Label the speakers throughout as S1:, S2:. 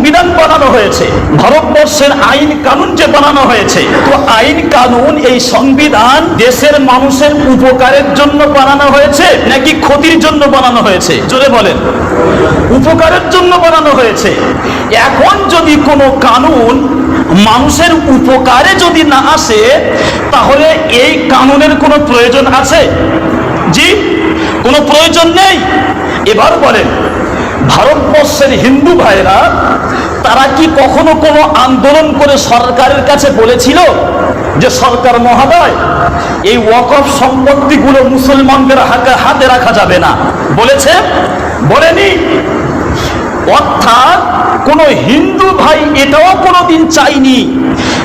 S1: সংবিধান বানানো হয়েছে। ভারতবর্ষের আইন কানুন যে বানানো হয়েছে, তো আইন কানুন এই সংবিধান দেশের মানুষের উপকারের জন্য বানানো হয়েছে নাকি ক্ষতির জন্য বানানো হয়েছে? জোরে বলেন। উপকারের জন্য বানানো হয়েছে। এখন যদি কোনো কানুন মানুষের উপকারে যদি না আসে, তাহলে এই কানুনের কোনো প্রয়োজন আছে? জি, কোনো প্রয়োজন নেই। এবার বলেন, ভারতবর্ষের হিন্দু ভাইরা তারা কি কখনো কোনো আন্দোলন করে সরকারের কাছে বলেছিল যে সরকার মহাদয়, এই ওয়াকফ সম্পত্তিগুলো মুসলমানদের হাতে রাখা যাবে না? বলেছে? বলেনি। অর্থাৎ কোনো হিন্দু ভাই এটাও কোনোদিন চাইনি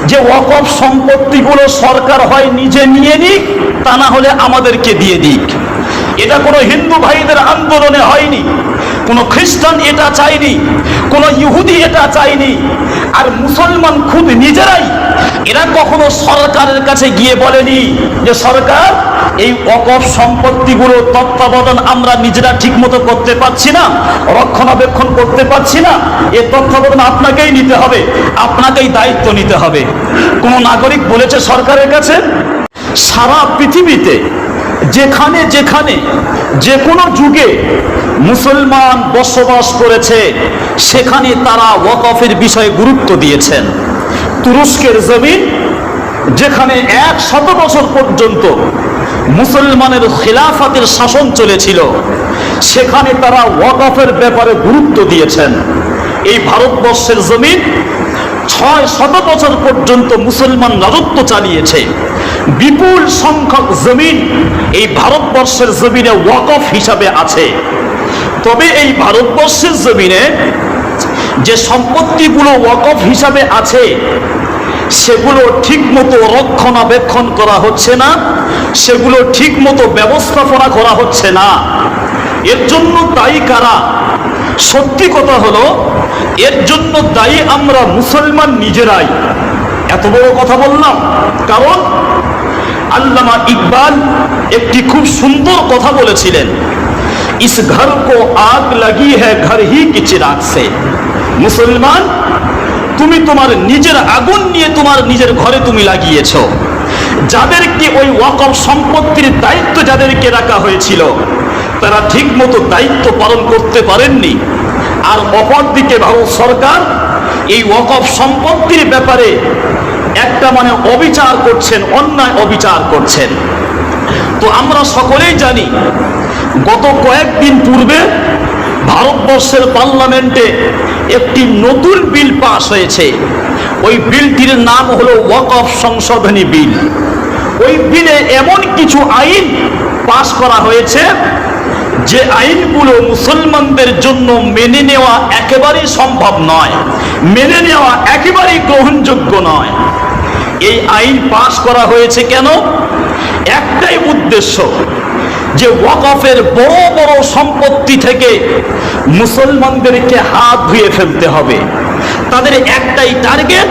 S1: যে ওয়াকফ সম্পত্তিগুলো সরকার হয় নিজে নিয়ে নিক, তা না হলে আমাদেরকে দিয়ে দিক। এটা কোনো হিন্দু ভাইদের আন্দোলনে হয়নি। কোনো খ্রিস্টান এটা চায়নি, কোনো ইহুদি এটা চায়নি, আর মুসলমান খুব নিজেরাই, এরা কখনো সরকারের কাছে গিয়ে বলেনি যে সরকার, এই অকফ সম্পত্তিগুলো তত্ত্বাবধান আমরা নিজেরা ঠিকমতো করতে পারছি না, রক্ষণাবেক্ষণ করতে পারছি না, এ তত্ত্বাবধান আপনাকেই নিতে হবে, আপনাকেই দায়িত্ব নিতে হবে। কোনো নাগরিক বলেছে সরকারের কাছে, সারা পৃথিবীতে যেখানে যেখানে যে কোনো যুগে মুসলমান বসবাস করেছে, সেখানে তারা ওয়াকফের বিষয়ে গুরুত্ব দিয়েছেন। তুরস্কের জমিন, যেখানে এক শত বছর পর্যন্ত মুসলমানের খিলাফাতের শাসন চলেছিল, সেখানে তারা ওয়াকফের ব্যাপারে গুরুত্ব দিয়েছেন। এই ভারতবর্ষের জমিন ছয় শত বছর পর্যন্ত মুসলমান রাজত্ব চালিয়েছে। বিপুল সংখ্যক জমিন এই ভারতবর্ষের জমিনে ওয়াকফ হিসাবে আছে। তবে এই ভারতবর্ষের জমিনে যে সম্পত্তিগুলো ওয়াকফ হিসাবে আছে সেগুলো ঠিকমতো রক্ষণাবেক্ষণ করা হচ্ছে না, সেগুলো ঠিকমতো ব্যবস্থাপনা করা হচ্ছে না। এর জন্য দায়ী কারা? সত্যি কথা হলো, এর জন্য দায়ী আমরা মুসলমান নিজেরাই। এত বড় কথা বললাম, কারণ আল্লামা ইকবাল একটি খুব সুন্দর কথা বলেছিলেন, ইস ঘর কো আগ লাগি হ্যাঁ ঘর হি কি চিরাগ সে। মুসলমান তুমি তোমার নিজের আগুন নিয়ে তোমার নিজের ঘরে তুমি লাগিয়েছ। যাদেরকে ওই ওয়াকফ সম্পত্তির দায়িত্ব যাদেরকে রাখা হয়েছিল, তারা ঠিক মতো দায়িত্ব পালন করতে পারেননি। আর অপরদিকে ভারত সরকার এই ওয়াকফ সম্পত্তির ব্যাপারে একটা মানে অবিচার করছেন, অন্যায় অবিচার করছেন। তো আমরা সকলেই জানি, গত কয়েকদিন পূর্বে ভারতবর্ষের পার্লামেন্টে একটি নতুন বিল পাশ হয়েছে। ওই বিলটির নাম হলো ওয়াকফ সংশোধনী বিল। ওই বিলে এমন কিছু আইন পাশ করা হয়েছে যে আইনগুলো মুসলমানদের জন্য মেনে নেওয়া একেবারেই সম্ভব নয়। মেনে নেওয়া একেবারেই গ্রহণযোগ্য নয়। এই আইন পাশ করা হয়েছে কেন? একটাই উদ্দেশ্য যে ওয়াকফের বড় বড় সম্পত্তি থেকে মুসলমানদেরকে হাত ধুয়ে ফেলতে হবে। তাদের একটাই টার্গেট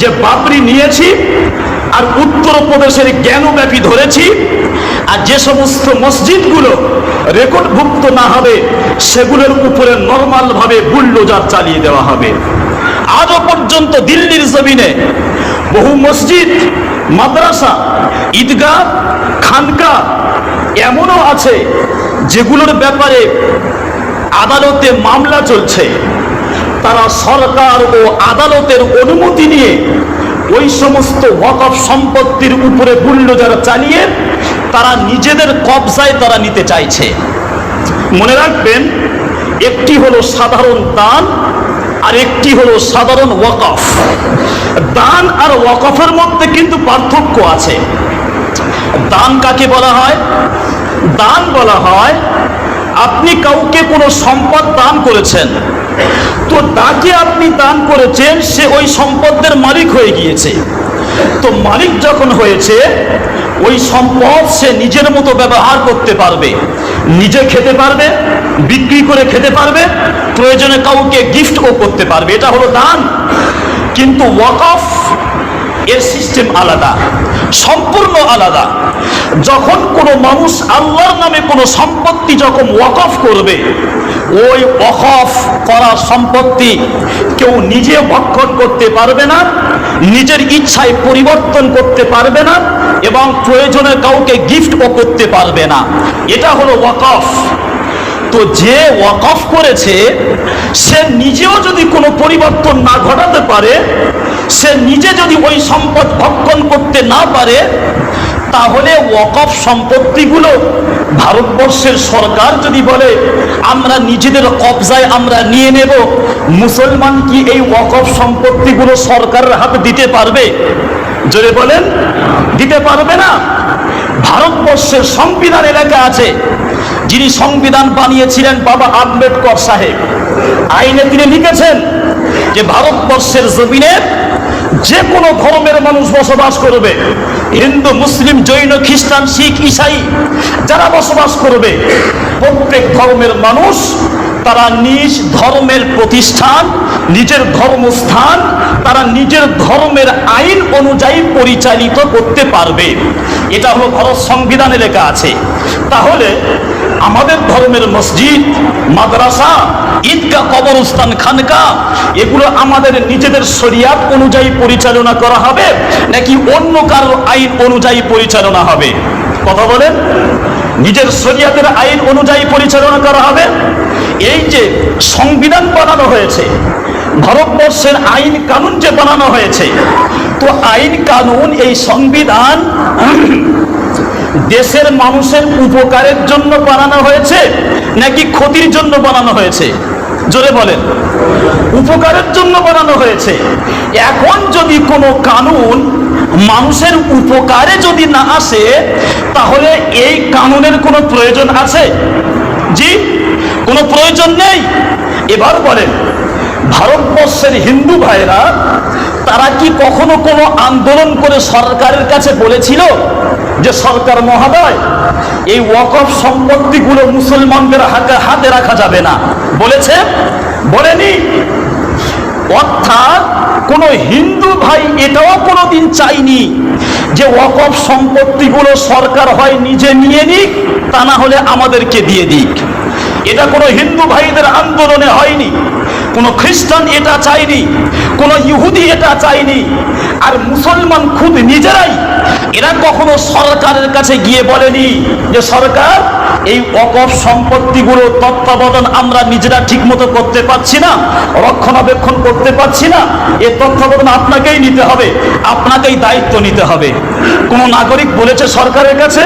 S1: যে বাবরি নিয়েছি আর উত্তরপ্রদেশের জ্ঞানব্যাপী ধরেছি আর যে সমস্ত মসজিদগুলো রেকর্ডভুক্ত না হবে, সেগুলোর উপরে নর্মালভাবে বুলডোজার চালিয়ে দেওয়া হবে। আজও পর্যন্ত দিল্লির জমিনে বহু মসজিদ, মাদ্রাসা ঈদগাহ, খানকা এমনও আছে যেগুলোর ব্যাপারে আদালতে মামলা চলছে। তারা সরকার ও আদালতের অনুমতি নিয়ে ওই সমস্ত ওয়াকফ সম্পত্তির উপরে বুল্ডোজার চালিয়ে তারা নিজেদের কবজায় তারা নিতে চাইছে। মনে রাখবেন, একটি হলো সাধারণ দান, আর একটি হলো সাধারণ ওয়াকফ। দান আর ওয়াকফের মধ্যে কিন্তু পার্থক্য আছে। দান কাকে বলা হয়? দান বলা হয়, আপনি কাউকে কোনো সম্পদ দান করেছেন। তো তাকে আপনি দান করেছেন, সে ওই সম্পদের মালিক হয়ে গিয়েছে। তো মালিক যখন হয়েছে, ওই সম্পদ সে নিজের মতো ব্যবহার করতে পারবে। নিজে খেতে পারবে, বিক্রি করে খেতে পারবে, প্রয়োজনে কাউকে গিফটও করতে পারবে। এটা হলো দান। কিন্তু ওয়াকফ এর সিস্টেম আলাদা। সম্পূর্ণ আলাদা। যখন কোনো মানুষ আল্লাহর নামে কোনো সম্পত্তি যখন ওয়াকফ করবে, ওই ওয়াকফ করা সম্পত্তি কেউ নিজে ভক্ষণ করতে পারবে না, নিজের ইচ্ছায় পরিবর্তন করতে পারবে না এবং প্রয়োজনে কাউকে গিফটও করতে পারবে না। এটা হলো ওয়াকফ। তো যে ওয়াকফ করেছে, সে নিজেও যদি কোনো পরিবর্তন না ঘটাতে পারে, সে নিজে যদি ওই সম্পদ ভক্ষণ করতে না পারে, তাহলে ওয়াকফ সম্পত্তিগুলো ভারতবর্ষের সরকার যদি বলে, আমরা নিজেদের কবজায় আমরা নিয়ে নেব, মুসলমান কি এই ওয়াকফ সম্পত্তিগুলো সরকারের হাতে দিতে পারবে? জোরে বলেন, দিতে পারবে না। ভারতবর্ষের সংবিধান এলাকা আছে যিনি সংবিধান বানিয়েছিলেন বাবা আম্বেদকর সাহেব, আইনে তিনি লিখেছেন যে ভারতবর্ষের জমিনে যে কোনো ধর্মের মানুষ বসবাস করবে, হিন্দু, মুসলিম, জৈন, খ্রিস্টান, শিখ, ইসাই, যারা বসবাস করবে, প্রত্যেক ধর্মের মানুষ তারা নিজ ধর্মের প্রতিষ্ঠান, নিজের ধর্মস্থান, তারা নিজের ধর্মের আইন অনুযায়ী পরিচালিত করতে পারবে। এটা হলো ভারত সংবিধানে লেখা আছে। তাহলে আমাদের ধর্মের মসজিদ, মাদ্রাসা, ঈদগাহ, কবরস্থান, খানকা, এগুলো আমাদের নিজেদের শরিয়াত অনুযায়ী পরিচালনা করা হবে, নাকি অন্য কারও আইন অনুযায়ী পরিচালনা হবে? কথা বলেন। নিজের শরিয়াতের আইন অনুযায়ী পরিচালনা করা হবে। এই যে সংবিধান বানানো হয়েছে, ভারতবর্ষের আইন কানুন যে বানানো হয়েছে, তো আইন কানুন, এই সংবিধান দেশের মানুষের উপকারের জন্য বানানো হয়েছে নাকি ক্ষতির জন্য বানানো হয়েছে? জোরে বলেন। উপকারের জন্য বানানো হয়েছে। এখন যদি কোনো কানুন মানুষের উপকারে যদি না আসে, তাহলে এই কানুনের কোনো প্রয়োজন আছে? জি, কোনো প্রয়োজন নেই? এবার বলেন ভারতবর্ষের হিন্দু ভাইরা, তারা কি কখনো কোনো আন্দোলন করে সরকারের কাছে বলেছিল যে সরকার মহাদয়, এই ওয়াকফ সম্পত্তিগুলো মুসলমানদের হাতে- রাখা যাবে না? বলেছে? বলেনি। অর্থাৎ কোন হিন্দু ভাই এটাও কোনোদিন চাইনি যে ওয়াকফ সম্পত্তিগুলো সরকার হয় নিজে নিয়ে নিক, তা না হলে আমাদেরকে দিয়ে দিক। এটা কোনো হিন্দু ভাইদের আন্দোলনে হয়নি, কোনো খ্রিস্টান এটা চায়নি, কোনো ইহুদি এটা চায়নি, আর মুসলমান খুব নিজেরাই, এরা কখনো সরকারের কাছে গিয়ে বলেনি যে সরকার, এই অকফ সম্পত্তিগুলো তত্ত্বাবধান আমরা নিজেরা ঠিকমতো করতে পারছি না, রক্ষণাবেক্ষণ করতে পারছি না, এ তত্ত্বাবধান আপনাকেই নিতে হবে, আপনাকেই দায়িত্ব নিতে হবে। কোনো নাগরিক বলেছে সরকারের কাছে?